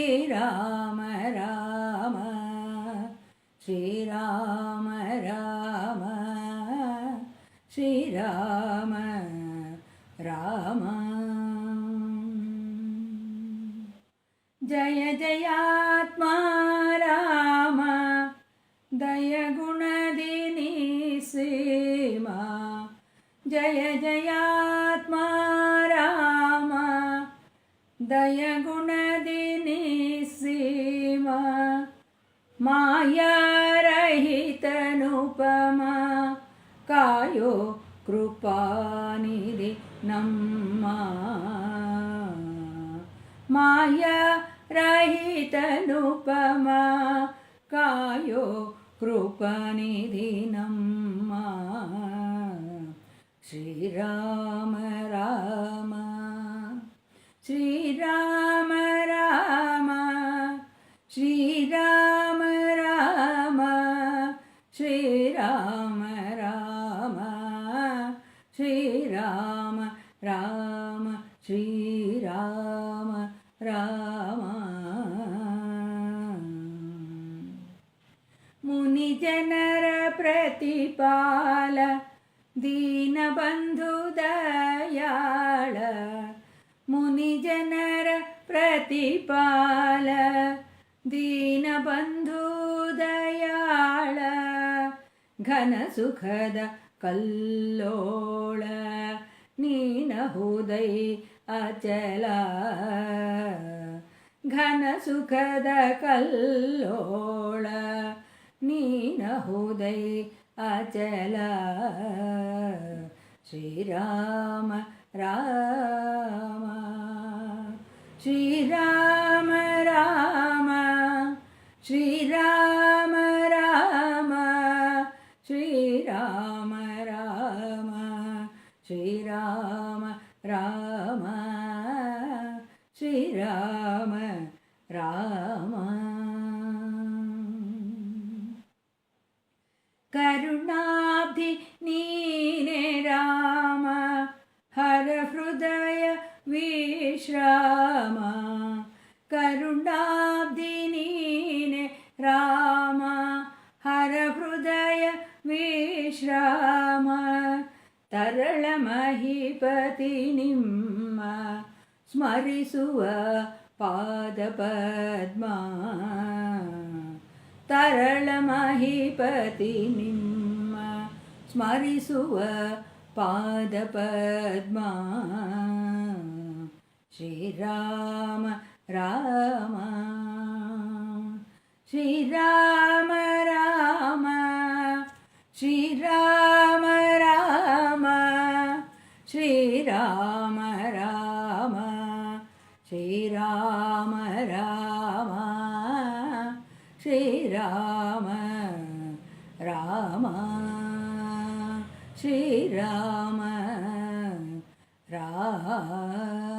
श्रीराम राम श्रीराम राम श्रीराम राम जय जयात्मा राम दयगुणदिनी सीमा जय जयात्मा राम दयगुण మాయారహితనుపమా? కాయో కృపానిధి నమ్మా. మాయారహితనుపమా? కాయో కృపనిధి నమ్మా. శ్రీరామ ಜನರ ಪ್ರತಿಪಾಲ ದೀನಬಂಧು ದಯಾಳ ಮುನಿಜನರ ಪ್ರತಿಪಾಲ ದೀನಬಂಧು ದಯಾಳ ಘನ ಸುಖದ ಕಲ್ಲೋಳ ನೀನ ಹೃದಯ ಅಚಲ ಘನ ಸುಖದ ಕಲ್ಲೋಳ ನೀನಹುದೈ ಅಚಲ ಶ್ರೀರಾಮ ರಾಮ ಶ್ರೀರಾಮ ರಾಮ ಶ್ರೀರಾಮ ರಾಮ ಶ್ರೀರಾಮ ರಾಮ ಶ್ರೀರಾಮ ರಾಮ ಶ್ರೀರಾಮ ರಾಮ करुणाब्धि नीने राम हरहृदय विश्राम करुणाब्धि नीने राम हरहृदय विश्राम तरळमहिपति निम्म स्मरिसुव पादपद्मा ತರಳ ಮಹಿಪತಿ ನಿಮ್ಮ ಸ್ಮರಿಸುವ ಪಾದ ಪದ್ಮ ಶ್ರೀರಾಮ ರಾಮ ಶ್ರೀರಾಮ ஸ்ரீராம ராம ஸ்ரீராம ராம.